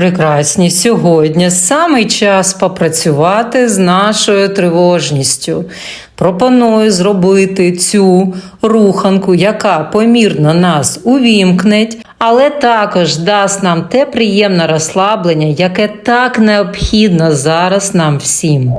Прекрасні сьогодні саме час попрацювати з нашою тривожністю. Пропоную зробити цю руханку, яка помірно нас увімкнеть, але також дасть нам те приємне розслаблення, яке так необхідно зараз нам всім.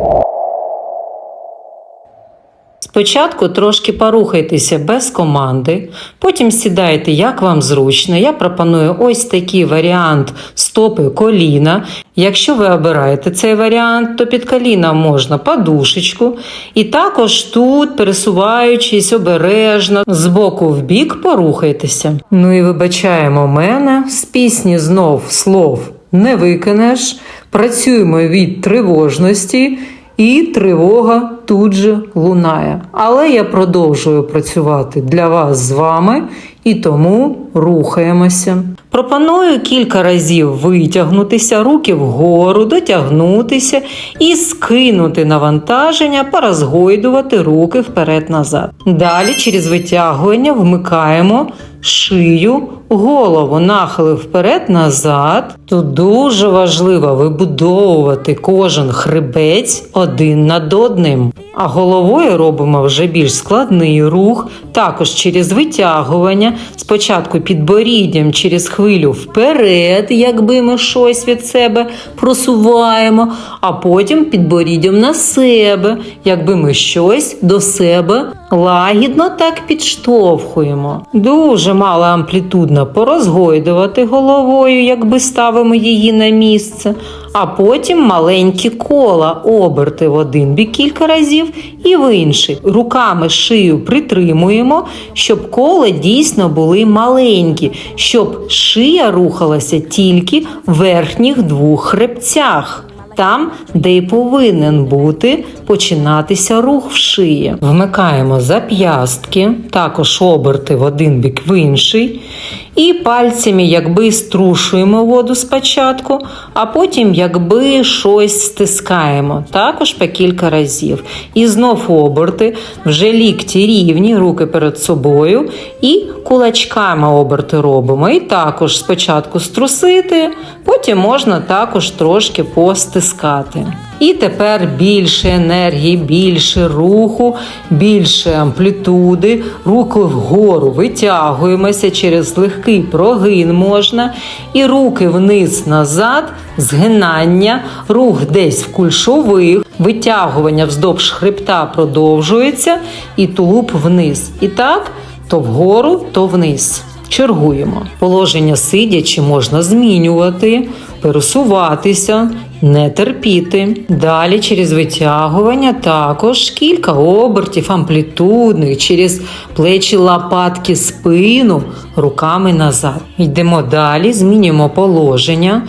Спочатку трошки порухайтеся без команди, потім сідайте, як вам зручно. Я пропоную ось такий варіант стопи коліна. Якщо ви обираєте цей варіант, то під коліна можна подушечку. І також тут, пересуваючись обережно, з боку в бік, порухайтеся. Ну і вибачаємо мене, з пісні знов слов не викинеш. Працюємо від тривожності. І тривога тут же лунає. Але я продовжую працювати для вас з вами і тому рухаємося. Пропоную кілька разів витягнутися, руки вгору, дотягнутися і скинути навантаження, порозгойдувати руки вперед-назад. Далі через витягування вмикаємо шию, голову, нахили вперед-назад. Тут дуже важливо вибудовувати кожен хребець один над одним. А головою робимо вже більш складний рух, також через витягування, спочатку підборіддям через хвилю вперед, якби ми щось від себе просуваємо, а потім підборіддям на себе, якби ми щось до себе лагідно так підштовхуємо. Дуже мало амплітудно порозгойдувати головою, якби ставимо її на місце, а потім маленькі кола, оберти в один бік кілька разів і в інший. Руками шию притримуємо, щоб кола дійсно були маленькі, щоб шия рухалася тільки в верхніх двох хребцях. Там, де й повинен бути починатися рух в шиї. Вмикаємо зап'ястки, також оберти в один бік в інший. І пальцями якби струшуємо воду спочатку, а потім якби щось стискаємо, також по кілька разів. І знов оберти, вже лікті рівні, руки перед собою, і кулачками оберти робимо. І також спочатку струсити, потім можна також трошки постискати. І тепер більше енергії, більше руху, більше амплітуди, руки вгору витягуємося через легкий прогин можна. І руки вниз назад, згинання, рух десь в кульшових, витягування вздовж хребта продовжується, і тулуб вниз. І так, то вгору, то вниз. Чергуємо. Положення сидячи можна змінювати, пересуватися, не терпіти. Далі через витягування також кілька обертів амплітудних, через плечі лопатки, спину, руками назад. Йдемо далі, змінюємо положення.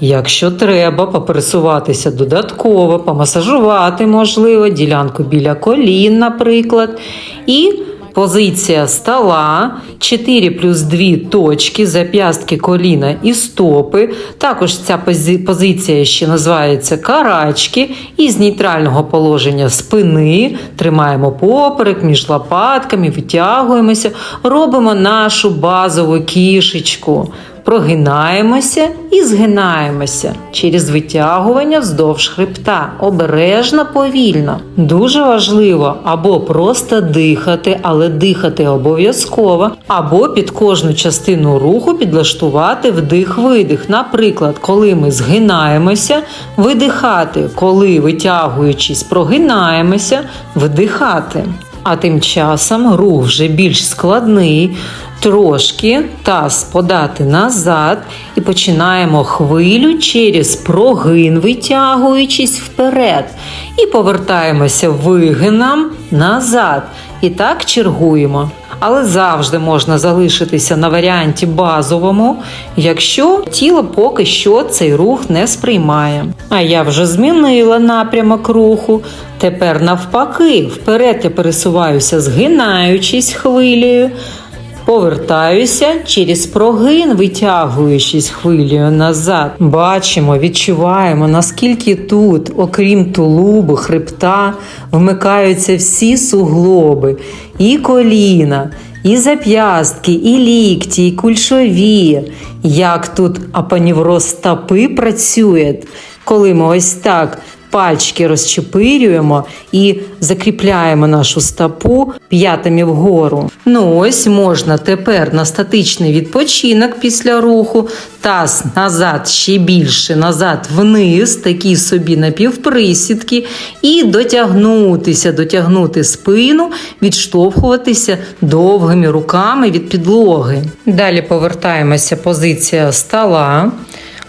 Якщо треба, попересуватися додатково, помасажувати можливо, ділянку біля колін, наприклад. І Позиція стола, 4 плюс 2 точки, зап'ястки коліна і стопи. Також ця пози- позиція ще називається карачки. І з нейтрального положення спини тримаємо поперек між лопатками, витягуємося, робимо нашу базову кішечку. Прогинаємося і згинаємося через витягування вздовж хребта. Обережно, повільно. Дуже важливо або просто дихати, але дихати обов'язково, або під кожну частину руху підлаштувати вдих-видих. Наприклад, коли ми згинаємося, видихати, коли витягуючись, прогинаємося, вдихати. А тим часом рух вже більш складний. Трошки таз подати назад і починаємо хвилю через прогин, витягуючись вперед. І повертаємося вигином назад. І так чергуємо. Але завжди можна залишитися на варіанті базовому, якщо тіло поки що цей рух не сприймає. А я вже змінила напрямок руху. Тепер навпаки, вперед я пересуваюся, згинаючись хвилею. Повертаюся через прогин, витягуючись хвилею назад. Бачимо, відчуваємо, наскільки тут, окрім тулубу, хребта, вмикаються всі суглоби, і коліна, і зап'ястки, і лікті, і кульшові. Як тут апанівроз стопи працює, коли ми ось так пальчики розчепирюємо і закріпляємо нашу стопу п'ятами вгору. Ну ось можна тепер на статичний відпочинок після руху, таз назад ще більше, назад вниз, такі собі напівприсідки, і дотягнутися, дотягнути спину, відштовхуватися довгими руками від підлоги. Далі повертаємося позиція стола,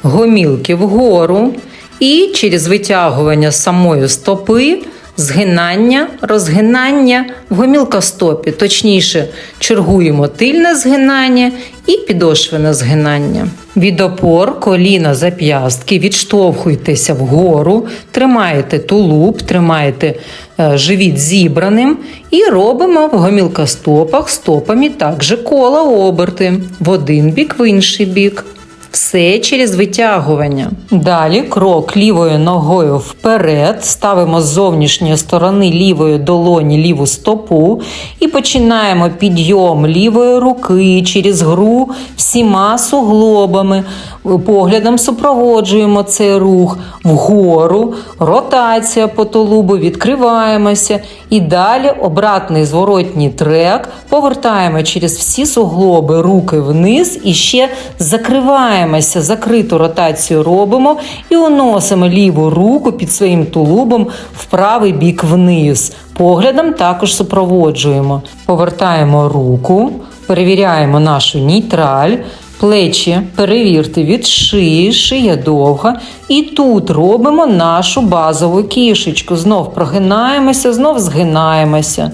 гомілки вгору. І через витягування самої стопи, згинання, розгинання в гомілкостопі. Точніше, чергуємо тильне згинання і підошвене згинання. Від опор, коліна, зап'ястки, відштовхуйтеся вгору, тримаєте тулуб, тримаєте е, живіт зібраним і робимо в гомілкостопах стопами також кола оберти в один бік, в інший бік. Все через витягування. Далі крок лівою ногою вперед. Ставимо з зовнішньої сторони лівої долоні ліву стопу і починаємо підйом лівої руки через гру всіма суглобами. Поглядом супроводжуємо цей рух вгору, ротація по тулубу, відкриваємося і далі обратний зворотній трек. Повертаємо через всі суглоби руки вниз і ще закриваємося, закриту ротацію робимо і уносимо ліву руку під своїм тулубом в правий бік вниз. Поглядом також супроводжуємо. Повертаємо руку, перевіряємо нашу нейтраль. Плечі перевірте від шиї, шия довга. І тут робимо нашу базову кішечку. Знов прогинаємося, знов згинаємося.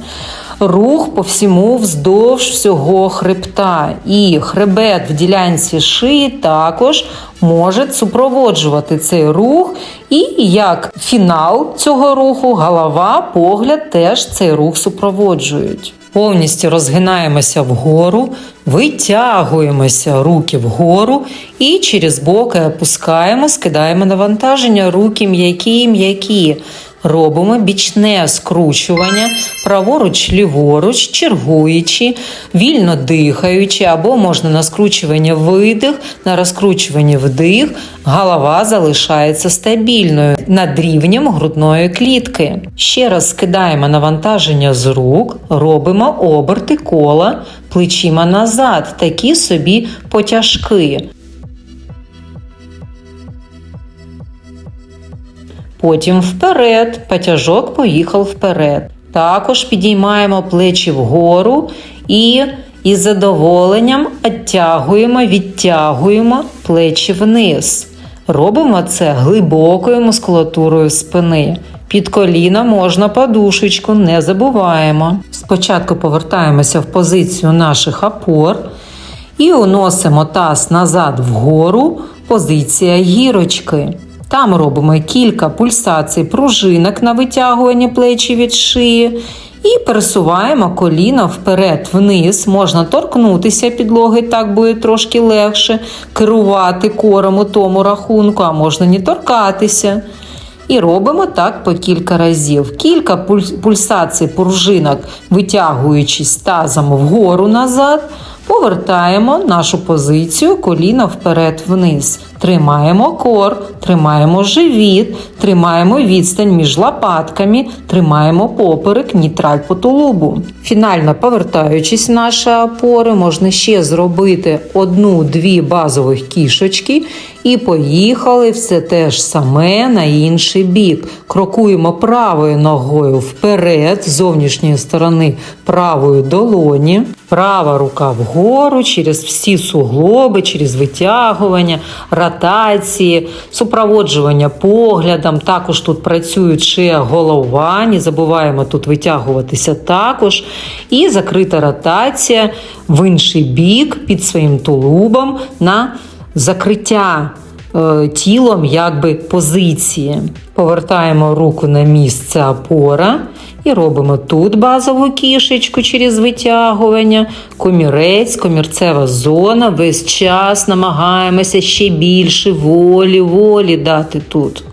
Рух по всьому вздовж всього хребта. І хребет в ділянці шиї також може супроводжувати цей рух. І як фінал цього руху, голова, погляд теж цей рух супроводжують. Повністю розгинаємося вгору, витягуємося руки вгору і через боки опускаємо, скидаємо навантаження, руки м'які, м'які. Робимо бічне скручування праворуч, ліворуч, чергуючи, вільно дихаючи, або можна на скручування видих, на розкручування вдих, голова залишається стабільною над рівнем грудної клітки. Ще раз скидаємо навантаження з рук, робимо оберти кола плечима назад, такі собі потяжки. Потім вперед, потяжок поїхав вперед. Також підіймаємо плечі вгору і із задоволенням відтягуємо, відтягуємо плечі вниз. Робимо це глибокою мускулатурою спини. Під коліна можна подушечку, не забуваємо. Спочатку повертаємося в позицію наших опор і уносимо таз назад вгору, позиція гірочки. Там робимо кілька пульсацій пружинок на витягування плечі від шиї. І пересуваємо коліна вперед-вниз. Можна торкнутися підлоги, так буде трошки легше керувати кором у тому рахунку, а можна не торкатися. І робимо так по кілька разів. Кілька пульсацій пружинок, витягуючись тазом вгору назад, повертаємо нашу позицію коліна вперед-вниз. Тримаємо кор, тримаємо живіт, тримаємо відстань між лопатками, тримаємо поперек, нітраль по тулубу. Фінально повертаючись наші опори, можна ще зробити одну-дві базових кішечки. І поїхали все те ж саме на інший бік. Крокуємо правою ногою вперед, з зовнішньої сторони правої долоні. Права рука вгору через всі суглоби, через витягування, ротації, супроводжування поглядом. Також тут працюють ще голова, не забуваємо тут витягуватися також. І закрита ротація в інший бік під своїм тулубом на закриття е, тілом якби позиції. Повертаємо руку на місце опора і робимо тут базову кішечку через витягування, комірець, комірцева зона. Весь час намагаємося ще більше волі, волі дати тут.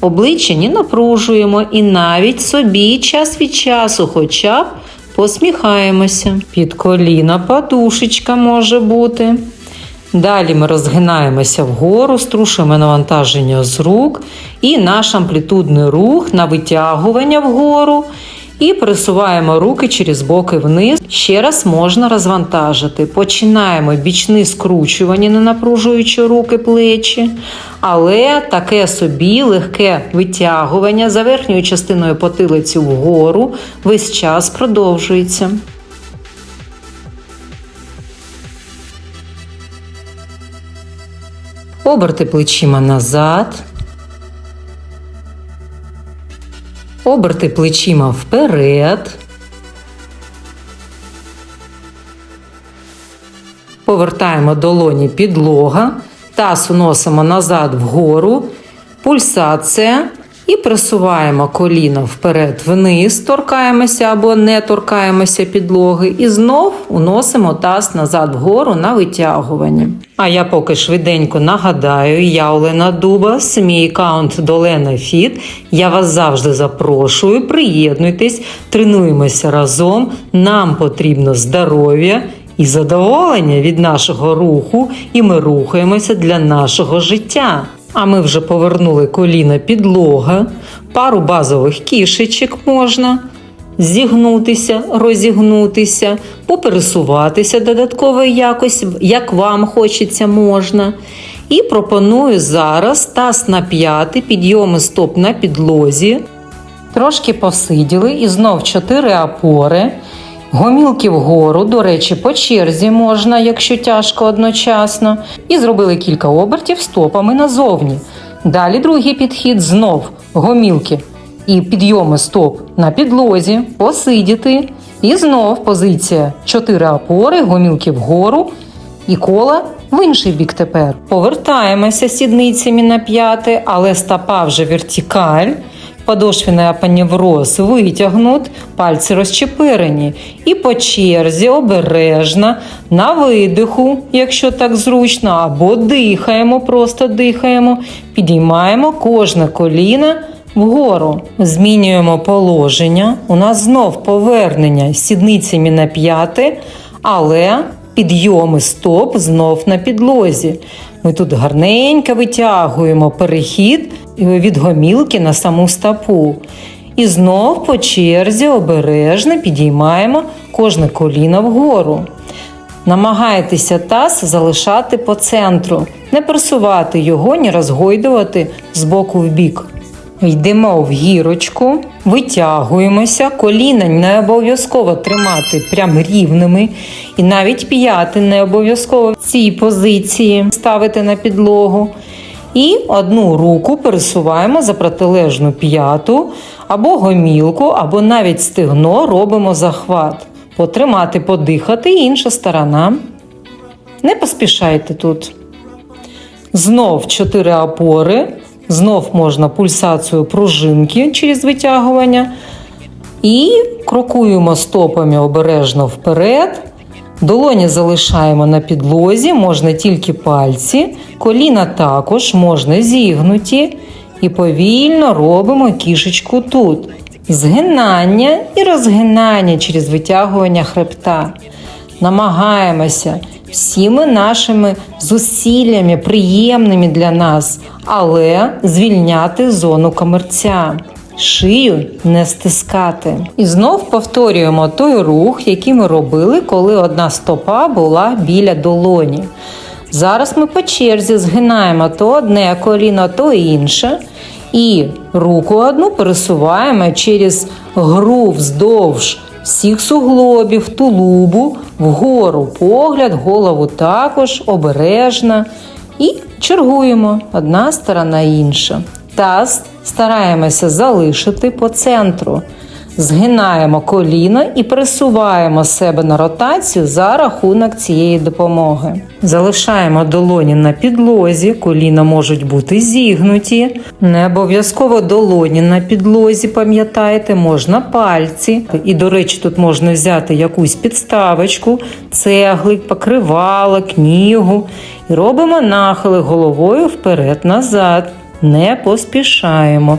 Обличчя не напружуємо і навіть собі час від часу, хоча б посміхаємося. Під коліна подушечка може бути. Далі ми розгинаємося вгору, струшуємо навантаження з рук і наш амплітудний рух на витягування вгору. І присуваємо руки через боки вниз. Ще раз можна розвантажити. Починаємо бічні скручування, не напружуючи руки, плечі. Але таке собі легке витягування за верхньою частиною потилиці вгору весь час продовжується. Оберти плечима назад. Оберти плечима вперед. Повертаємо долоні підлога. Таз уносимо назад вгору. Пульсація. І присуваємо коліно вперед вниз, торкаємося або не торкаємося підлоги. І знов уносимо таз назад вгору на витягування. А я поки швиденько нагадаю, я Олена Дуба, мій аккаунт Долена Фіт. Я вас завжди запрошую. Приєднуйтесь, тренуємося разом. Нам потрібно здоров'я. І задоволення від нашого руху, і ми рухаємося для нашого життя. А ми вже повернули коліна підлога, пару базових кішечок можна зігнутися, розігнутися, попересуватися додатково якось, як вам хочеться можна. І пропоную зараз таз на п'яти, підйоми стоп на підлозі. Трошки посиділи і знов чотири опори. Гомілки вгору, до речі, по черзі можна, якщо тяжко одночасно. І зробили кілька обертів стопами назовні. Далі другий підхід знов гомілки і підйоми стоп на підлозі, посидіти. І знов позиція 4 опори, гомілки вгору і кола в інший бік тепер. Повертаємося сідницями на п'яти, але стопа вже вертикаль. Подошвенний апаневроз витягнут, пальці розчепирені. І по черзі обережно на видиху, якщо так зручно, або дихаємо, просто дихаємо, підіймаємо кожне коліно вгору. Змінюємо положення. У нас знов повернення сідницями на п'яти, але підйоми стоп знов на підлозі. Ми тут гарненько витягуємо перехід від гомілки на саму стопу. І знов по черзі обережно підіймаємо кожне коліно вгору. Намагайтеся таз залишати по центру, не просувати його, ні розгойдувати з боку в бік. Йдемо в гірочку, витягуємося, коліна не обов'язково тримати прям рівними, і навіть п'яти не обов'язково в цій позиції ставити на підлогу. І одну руку пересуваємо за протилежну п'яту або гомілку, або навіть стегно робимо захват. Потримати, подихати, інша сторона. Не поспішайте тут. Знов чотири опори. Знов можна пульсацію пружинки через витягування. І крокуємо стопами обережно вперед. Долоні залишаємо на підлозі, можна тільки пальці, коліна також можна зігнуті. І повільно робимо кішечку тут. Згинання і розгинання через витягування хребта. Намагаємося всіми нашими зусиллями, приємними для нас, але звільняти зону комерця. Шию не стискати. І знов повторюємо той рух, який ми робили, коли одна стопа була біля долоні. Зараз ми по черзі згинаємо то одне коліно, то інше. І руку одну пересуваємо через гру вздовж всіх суглобів, тулубу, вгору погляд, голову також обережно. І чергуємо одна сторона інша. Таз стараємося залишити по центру. Згинаємо коліно і присуваємо себе на ротацію за рахунок цієї допомоги. Залишаємо долоні на підлозі, коліна можуть бути зігнуті. Не обов'язково долоні на підлозі, пам'ятаєте, можна пальці. І, до речі, тут можна взяти якусь підставочку, цеглик, покривало, книгу. І робимо нахили головою вперед-назад. Не поспішаємо.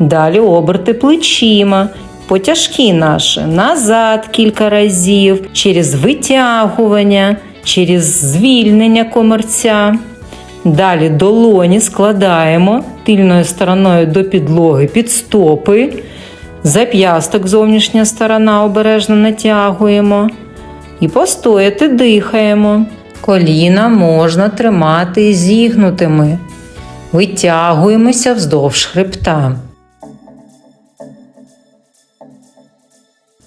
Далі оберти плечима. Потяжки наші назад кілька разів, через витягування, через звільнення комерця. Далі долоні складаємо тильною стороною до підлоги під стопи. Зап'ясток зовнішня сторона обережно натягуємо. І постояти дихаємо. Коліна можна тримати зігнутими. Витягуємося вздовж хребта.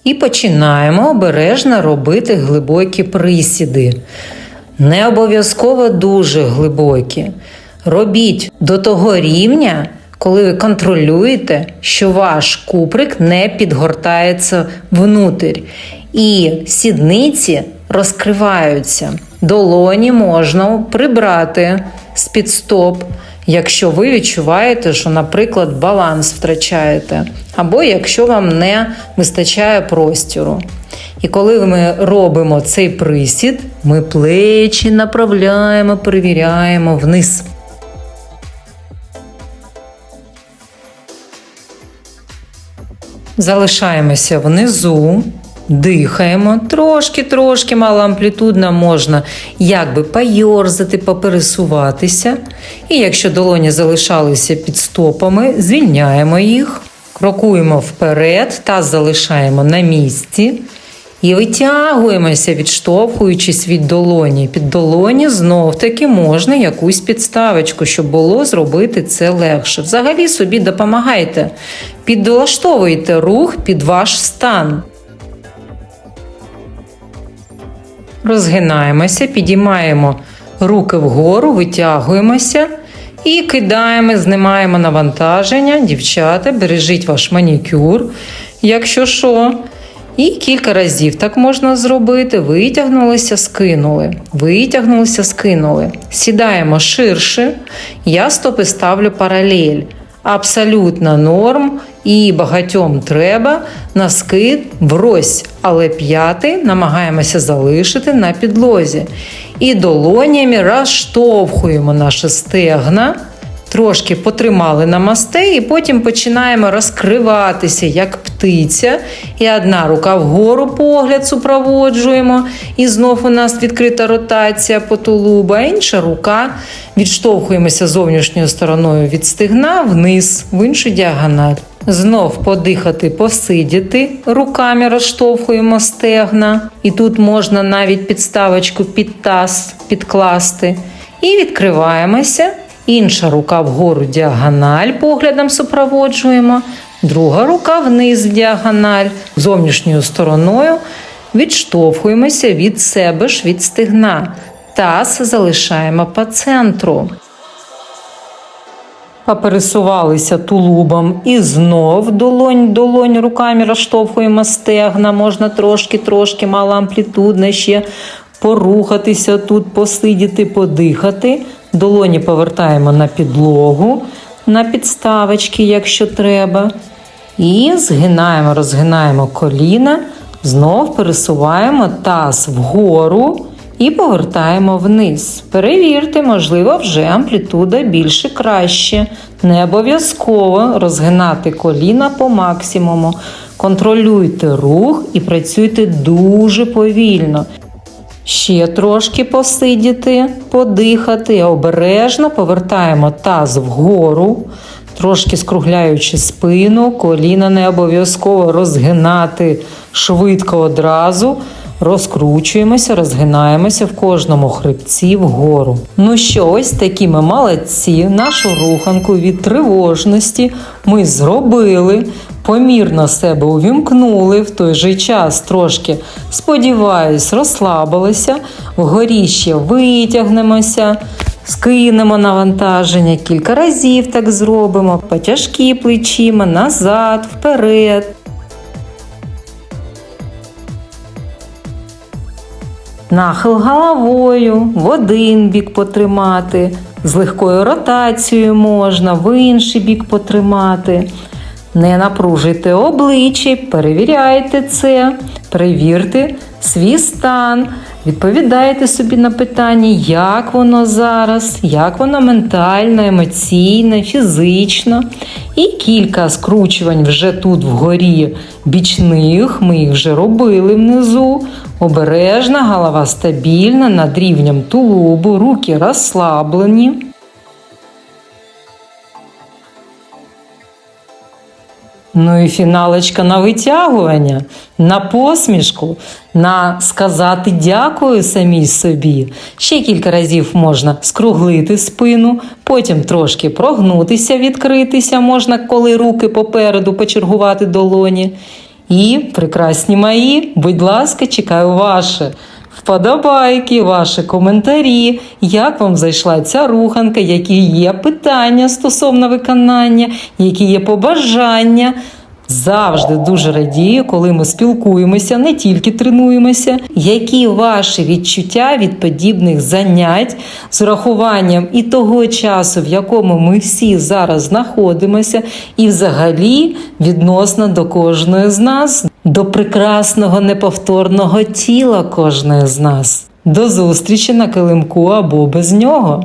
І починаємо обережно робити глибокі присіди. Не обов'язково дуже глибокі. Робіть до того рівня, коли ви контролюєте, що ваш куприк не підгортається внутрь. І сідниці розкриваються. Долоні можна прибрати з-під стоп, якщо ви відчуваєте, що, наприклад, баланс втрачаєте, або якщо вам не вистачає простіру. І коли ми робимо цей присід, ми плечі направляємо, перевіряємо вниз. Залишаємося внизу, дихаємо, трошки-трошки малоамплітудно можна якби пайорзати, попересуватися. І якщо долоні залишалися під стопами, звільняємо їх, крокуємо вперед та залишаємо на місці. І витягуємося, відштовхуючись від долоні. Під долоні знов таки можна якусь підставочку, щоб було зробити це легше. Взагалі собі допомагайте, підлаштовуйте рух під ваш стан. Розгинаємося, підіймаємо руки вгору, витягуємося і кидаємо, знімаємо навантаження. Дівчата, бережіть ваш манікюр, якщо що. І кілька разів так можна зробити. Витягнулися, скинули. Витягнулися, скинули. Сідаємо ширше. Я стопи ставлю паралель. Абсолютно норм і багатьом треба на скид врозь, але п'ятий намагаємося залишити на підлозі. І долонями розштовхуємо наші стегна. Трошки потримали на масте, і потім починаємо розкриватися як птиця. І одна рука вгору погляд супроводжуємо. І знов у нас відкрита ротація по тулуба, а інша рука відштовхуємося зовнішньою стороною від стегна вниз, в іншу діагональ. Знов подихати, посидіти, руками розштовхуємо стегна. І тут можна навіть підставочку під таз підкласти. І відкриваємося. Інша рука вгору діагональ поглядом супроводжуємо, друга рука вниз діагональ, зовнішньою стороною відштовхуємося від себе ж від стегна. Таз залишаємо по центру. Попересувалися тулубом і знов долонь, долонь руками розштовхуємо стегна, можна трошки-трошки, мало амплітудно ще порухатися тут, посидіти, подихати. Долоні повертаємо на підлогу, на підставочки, якщо треба. І згинаємо, розгинаємо коліна, знов пересуваємо таз вгору і повертаємо вниз. Перевірте, можливо, вже амплітуда більше краще. Не обов'язково розгинати коліна по максимуму. Контролюйте рух і працюйте дуже повільно. Ще трошки посидіти, подихати, обережно повертаємо таз вгору, трошки скругляючи спину, коліна не обов'язково розгинати швидко одразу. Розкручуємося, розгинаємося в кожному хребці вгору. Ну що, ось такі ми молодці. Нашу руханку від тривожності ми зробили. Помірно себе увімкнули в той же час трошки, сподіваюсь, розслабилися, вгорі ще витягнемося, скинемо навантаження, кілька разів так зробимо, потяжкі плечима, назад, вперед. Нахил головою, в один бік потримати, з легкою ротацією можна, в інший бік потримати. Не напружуйте обличчя, перевіряйте це, перевірте свій стан. Відповідаєте собі на питання, як воно зараз, як воно ментально, емоційно, фізично. І кілька скручувань вже тут вгорі бічних. Ми їх вже робили внизу. Обережна, голова стабільна, над рівнем тулубу, руки розслаблені. Ну і фіналочка на витягування, на посмішку, на сказати дякую самій собі. Ще кілька разів можна скруглити спину, потім трошки прогнутися, відкритися можна, коли руки попереду почергувати долоні. І, прекрасні мої, будь ласка, чекаю ваше вподобайки, ваші коментарі, як вам зайшла ця руханка, які є питання стосовно виконання, які є побажання. Завжди дуже радію, коли ми спілкуємося, не тільки тренуємося. Які ваші відчуття від подібних занять з урахуванням і того часу, в якому ми всі зараз знаходимося, і взагалі відносно до кожної з нас, до прекрасного неповторного тіла кожної з нас. До зустрічі на килимку або без нього.